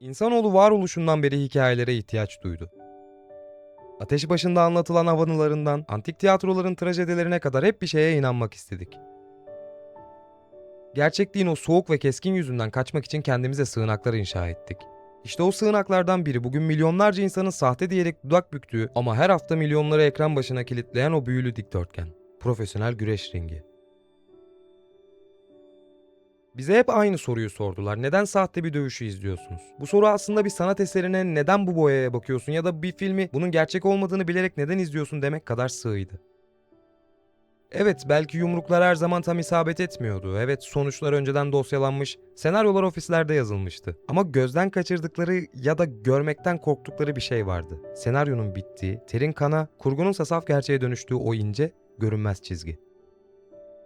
İnsanoğlu varoluşundan beri hikayelere ihtiyaç duydu. Ateş başında anlatılan havanılarından, antik tiyatroların trajedilerine kadar hep bir şeye inanmak istedik. Gerçekliğin o soğuk ve keskin yüzünden kaçmak için kendimize sığınaklar inşa ettik. İşte o sığınaklardan biri bugün milyonlarca insanın sahte diyerek dudak büktüğü ama her hafta milyonları ekran başına kilitleyen o büyülü dikdörtgen. Profesyonel güreş ringi. Bize hep aynı soruyu sordular. Neden sahte bir dövüşü izliyorsunuz? Bu soru aslında bir sanat eserine neden bu boyaya bakıyorsun ya da bir filmi bunun gerçek olmadığını bilerek neden izliyorsun demek kadar sığydı. Evet belki yumruklar her zaman tam isabet etmiyordu. Evet sonuçlar önceden dosyalanmış, senaryolar ofislerde yazılmıştı. Ama gözden kaçırdıkları ya da görmekten korktukları bir şey vardı. Senaryonun bittiği, terin kana, kurgunun saf gerçeğe dönüştüğü o ince, görünmez çizgi.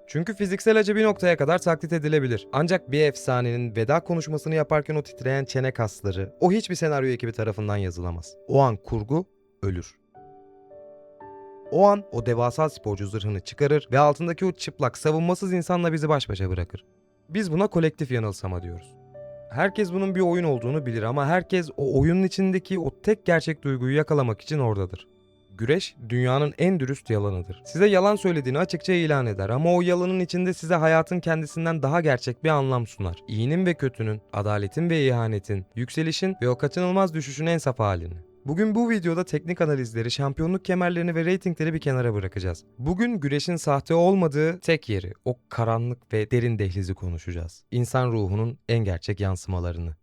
Çünkü fiziksel acı bir noktaya kadar taklit edilebilir. Ancak bir efsanenin veda konuşmasını yaparken o titreyen çene kasları, o hiçbir senaryo ekibi tarafından yazılamaz. O an kurgu ölür. O an o devasa sporcu zırhını çıkarır ve altındaki o çıplak, savunmasız insanla bizi baş başa bırakır. Biz buna kolektif yanılsama diyoruz. Herkes bunun bir oyun olduğunu bilir ama herkes o oyunun içindeki o tek gerçek duyguyu yakalamak için oradadır. Güreş dünyanın en dürüst yalanıdır. Size yalan söylediğini açıkça ilan eder ama o yalanın içinde size hayatın kendisinden daha gerçek bir anlam sunar. İyinin ve kötünün, adaletin ve ihanetin, yükselişin ve o kaçınılmaz düşüşün en saf halini. Bugün bu videoda teknik analizleri, şampiyonluk kemerlerini ve reytingleri bir kenara bırakacağız. Bugün güreşin sahte olmadığı tek yeri, o karanlık ve derin dehlizi konuşacağız. İnsan ruhunun en gerçek yansımalarını.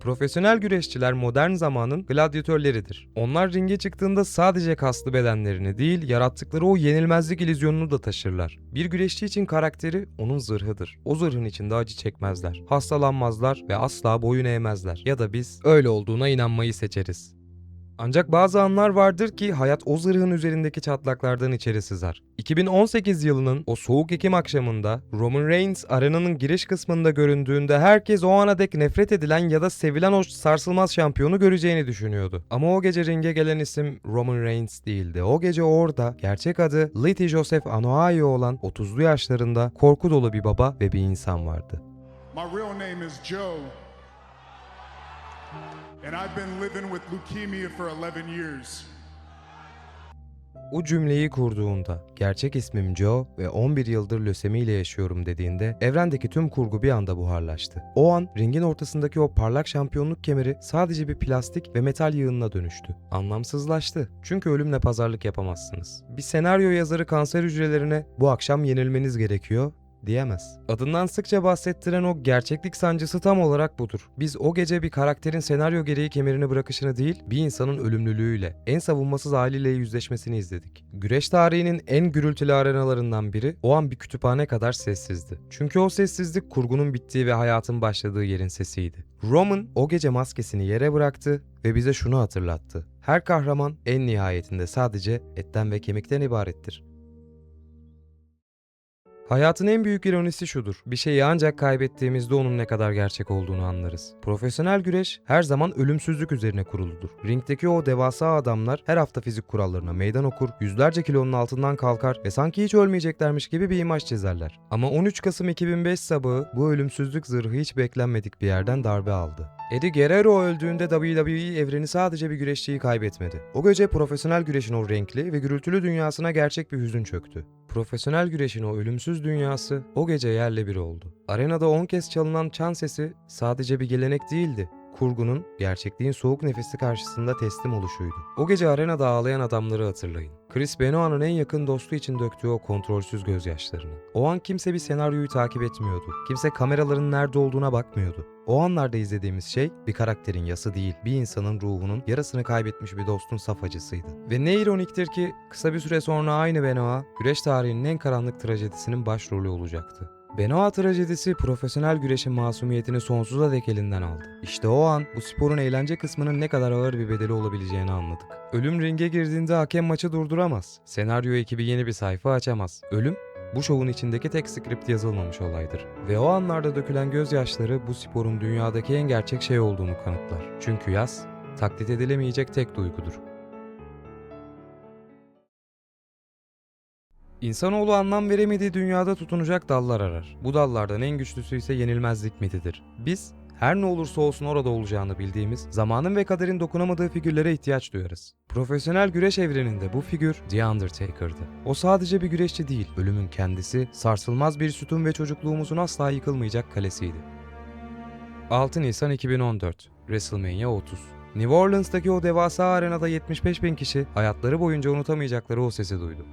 Profesyonel güreşçiler modern zamanın gladyatörleridir. Onlar ringe çıktığında sadece kaslı bedenlerini değil, yarattıkları o yenilmezlik illüzyonunu da taşırlar. Bir güreşçi için karakteri onun zırhıdır. O zırhın içinde acı çekmezler, hastalanmazlar ve asla boyun eğmezler. Ya da biz öyle olduğuna inanmayı seçeriz. Ancak bazı anlar vardır ki hayat o zırhın üzerindeki çatlaklardan içeri sızar. 2018 yılının o soğuk Ekim akşamında Roman Reigns arenanın giriş kısmında göründüğünde herkes o ana dek nefret edilen ya da sevilen o sarsılmaz şampiyonu göreceğini düşünüyordu. Ama o gece ringe gelen isim Roman Reigns değildi. O gece orada gerçek adı Liti Joseph Anoa'i olan 30'lu yaşlarında korku dolu bir baba ve bir insan vardı. My real name is Joe. And I've been living with leukemia for 11 years. O cümleyi kurduğunda, gerçek ismim Joe ve 11 yıldır lösemiyle yaşıyorum dediğinde evrendeki tüm kurgu bir anda buharlaştı. O an ringin ortasındaki o parlak şampiyonluk kemeri sadece bir plastik ve metal yığınına dönüştü. Anlamsızlaştı. Çünkü ölümle pazarlık yapamazsınız. Bir senaryo yazarı kanser hücrelerine bu akşam yenilmeniz gerekiyor diyemez. Adından sıkça bahsettiren o gerçeklik sancısı tam olarak budur. Biz o gece bir karakterin senaryo gereği kemerini bırakışını değil, bir insanın ölümlülüğüyle, en savunmasız haliyle yüzleşmesini izledik. Güreş tarihinin en gürültülü arenalarından biri o an bir kütüphane kadar sessizdi. Çünkü o sessizlik kurgunun bittiği ve hayatın başladığı yerin sesiydi. Roman o gece maskesini yere bıraktı ve bize şunu hatırlattı. Her kahraman en nihayetinde sadece etten ve kemikten ibarettir. Hayatın en büyük ironisi şudur. Bir şeyi ancak kaybettiğimizde onun ne kadar gerçek olduğunu anlarız. Profesyonel güreş her zaman ölümsüzlük üzerine kuruludur. Ringdeki o devasa adamlar her hafta fizik kurallarına meydan okur, yüzlerce kilonun altından kalkar ve sanki hiç ölmeyeceklermiş gibi bir imaj çizerler. Ama 13 Kasım 2005 sabahı bu ölümsüzlük zırhı hiç beklenmedik bir yerden darbe aldı. Eddie Guerrero öldüğünde WWE evreni sadece bir güreşçiyi kaybetmedi. O gece profesyonel güreşin o renkli ve gürültülü dünyasına gerçek bir hüzün çöktü. Profesyonel güreşin o ölümsüz dünyası o gece yerle bir oldu. Arenada 10 kez çalınan çan sesi sadece bir gelenek değildi. Kurgunun, gerçekliğin soğuk nefesi karşısında teslim oluşuydu. O gece arenada ağlayan adamları hatırlayın. Chris Benoit'ın en yakın dostu için döktüğü o kontrolsüz gözyaşlarını. O an kimse bir senaryoyu takip etmiyordu. Kimse kameraların nerede olduğuna bakmıyordu. O anlarda izlediğimiz şey bir karakterin yası değil, bir insanın ruhunun yarasını kaybetmiş bir dostun saf acısıydı. Ve ne ironiktir ki kısa bir süre sonra aynı Benoit, güreş tarihinin en karanlık trajedisinin başrolü olacaktı. Benoit trajedisi profesyonel güreşin masumiyetini sonsuza dek elinden aldı. İşte o an bu sporun eğlence kısmının ne kadar ağır bir bedeli olabileceğini anladık. Ölüm ringe girdiğinde hakem maçı durduramaz. Senaryo ekibi yeni bir sayfa açamaz. Ölüm bu şovun içindeki tek skript yazılmamış olaydır. Ve o anlarda dökülen gözyaşları bu sporun dünyadaki en gerçek şey olduğunu kanıtlar. Çünkü yaz taklit edilemeyecek tek duygudur. İnsanoğlu anlam veremediği dünyada tutunacak dallar arar. Bu dallardan en güçlüsü ise yenilmezlik mitidir. Biz her ne olursa olsun orada olacağını bildiğimiz, zamanın ve kaderin dokunamadığı figürlere ihtiyaç duyarız. Profesyonel güreş evreninde bu figür The Undertaker'dı. O sadece bir güreşçi değil, ölümün kendisi, sarsılmaz bir sütun ve çocukluğumuzun asla yıkılmayacak kalesiydi. 6 Nisan 2014 WrestleMania 30 New Orleans'taki o devasa arenada 75 bin kişi hayatları boyunca unutamayacakları o sesi duydu.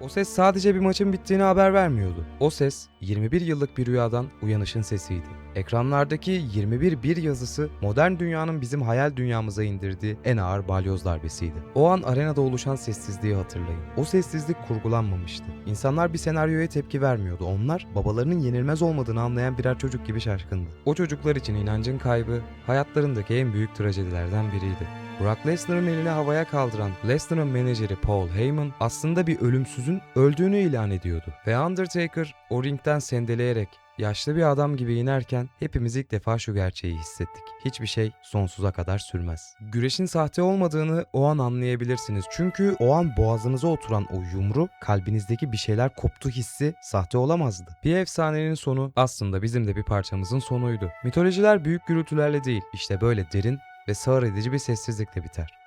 O ses sadece bir maçın bittiğini haber vermiyordu. O ses 21 yıllık bir rüyadan uyanışın sesiydi. Ekranlardaki 21-1 yazısı modern dünyanın bizim hayal dünyamıza indirdiği en ağır balyoz darbesiydi. O an arenada oluşan sessizliği hatırlayın. O sessizlik kurgulanmamıştı. İnsanlar bir senaryoya tepki vermiyordu. Onlar babalarının yenilmez olmadığını anlayan birer çocuk gibi şaşkındı. O çocuklar için inancın kaybı hayatlarındaki en büyük trajedilerden biriydi. Brock Lesnar'ın elini havaya kaldıran Lesnar'ın menajeri Paul Heyman aslında bir ölümsüzün öldüğünü ilan ediyordu. Ve Undertaker o ringden sendeleyerek yaşlı bir adam gibi inerken hepimiz ilk defa şu gerçeği hissettik. Hiçbir şey sonsuza kadar sürmez. Güreşin sahte olmadığını o an anlayabilirsiniz. Çünkü o an boğazınıza oturan o yumru kalbinizdeki bir şeyler koptu hissi sahte olamazdı. Bir efsanenin sonu aslında bizim de bir parçamızın sonuydu. Mitolojiler büyük gürültülerle değil işte böyle derin ve sağır edici bir sessizlikle biter.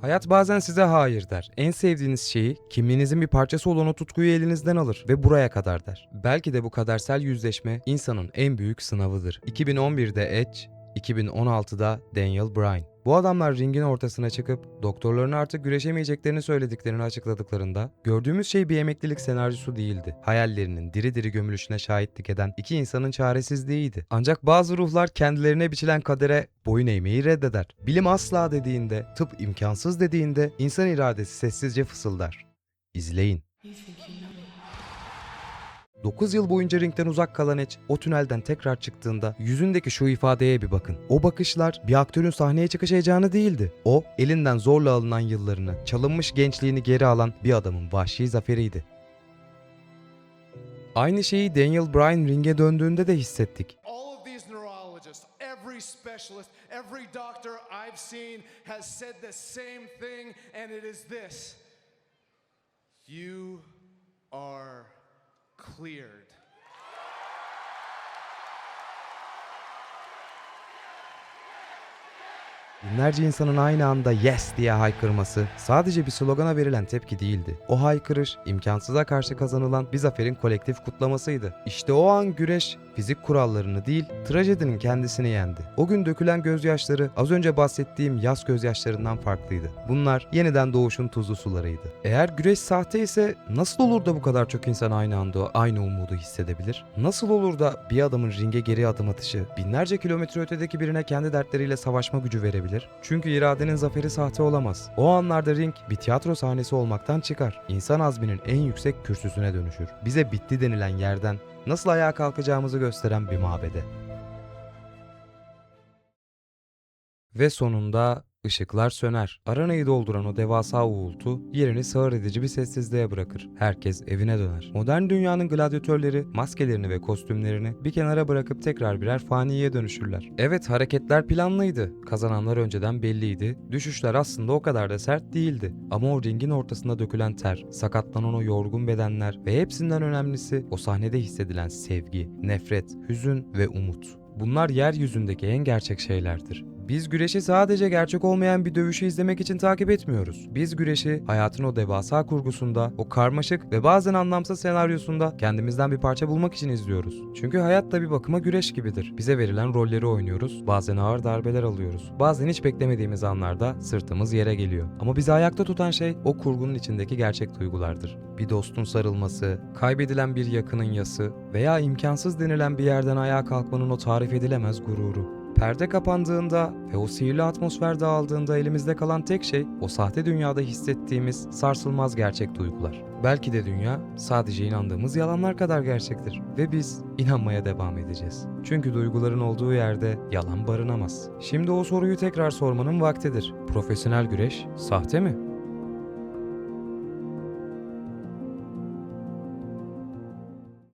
Hayat bazen size hayır der. En sevdiğiniz şeyi, kimliğinizin bir parçası olan o tutkuyu elinizden alır ve buraya kadar der. Belki de bu kadersel yüzleşme insanın en büyük sınavıdır. 2011'de Edge, 2016'da Daniel Bryan. Bu adamlar ringin ortasına çıkıp doktorların artık güreşemeyeceklerini söylediklerini açıkladıklarında gördüğümüz şey bir emeklilik senaryosu değildi. Hayallerinin diri diri gömülüşüne şahitlik eden iki insanın çaresizliğiydi. Ancak bazı ruhlar kendilerine biçilen kadere boyun eğmeyi reddeder. Bilim asla dediğinde, tıp imkansız dediğinde insan iradesi sessizce fısıldar. İzleyin. 9 yıl boyunca ringden uzak kalan Edge o tünelden tekrar çıktığında yüzündeki şu ifadeye bir bakın. O bakışlar bir aktörün sahneye çıkış heyecanı değildi. O elinden zorla alınan yıllarını, çalınmış gençliğini geri alan bir adamın vahşi zaferiydi. Aynı şeyi Daniel Bryan ringe döndüğünde de hissettik. Every specialist, every doctor I've seen has said the same thing, and it is this You are cleared. Binlerce insanın aynı anda yes diye haykırması sadece bir slogana verilen tepki değildi. O haykırış imkansıza karşı kazanılan bir zaferin kolektif kutlamasıydı. İşte o an güreş fizik kurallarını değil trajedinin kendisini yendi. O gün dökülen gözyaşları az önce bahsettiğim yaz gözyaşlarından farklıydı. Bunlar yeniden doğuşun tuzlu sularıydı. Eğer güreş sahte ise nasıl olur da bu kadar çok insan aynı anda aynı umudu hissedebilir? Nasıl olur da bir adamın ringe geri adım atışı binlerce kilometre ötedeki birine kendi dertleriyle savaşma gücü verebilir? Çünkü iradenin zaferi sahte olamaz. O anlarda ring bir tiyatro sahnesi olmaktan çıkar. İnsan azminin en yüksek kürsüsüne dönüşür. Bize bitti denilen yerden nasıl ayağa kalkacağımızı gösteren bir mabede. Ve sonunda ışıklar söner. Aranayı dolduran o devasa uğultu yerini sağır edici bir sessizliğe bırakır. Herkes evine döner. Modern dünyanın gladyatörleri maskelerini ve kostümlerini bir kenara bırakıp tekrar birer faniye dönüşürler. Evet hareketler planlıydı. Kazananlar önceden belliydi. Düşüşler aslında o kadar da sert değildi. Ama o ringin ortasında dökülen ter, sakatlanan o yorgun bedenler ve hepsinden önemlisi o sahnede hissedilen sevgi, nefret, hüzün ve umut. Bunlar yeryüzündeki en gerçek şeylerdir. Biz güreşi sadece gerçek olmayan bir dövüşü izlemek için takip etmiyoruz. Biz güreşi hayatın o devasa kurgusunda, o karmaşık ve bazen anlamsız senaryosunda kendimizden bir parça bulmak için izliyoruz. Çünkü hayat da bir bakıma güreş gibidir. Bize verilen rolleri oynuyoruz, bazen ağır darbeler alıyoruz. Bazen hiç beklemediğimiz anlarda sırtımız yere geliyor. Ama bizi ayakta tutan şey o kurgunun içindeki gerçek duygulardır. Bir dostun sarılması, kaybedilen bir yakının yası veya imkansız denilen bir yerden ayağa kalkmanın o tarif edilemez gururu. Perde kapandığında ve o sihirli atmosfer dağıldığında elimizde kalan tek şey o sahte dünyada hissettiğimiz sarsılmaz gerçek duygular. Belki de dünya sadece inandığımız yalanlar kadar gerçektir ve biz inanmaya devam edeceğiz. Çünkü duyguların olduğu yerde yalan barınamaz. Şimdi o soruyu tekrar sormanın vaktidir. Profesyonel güreş sahte mi?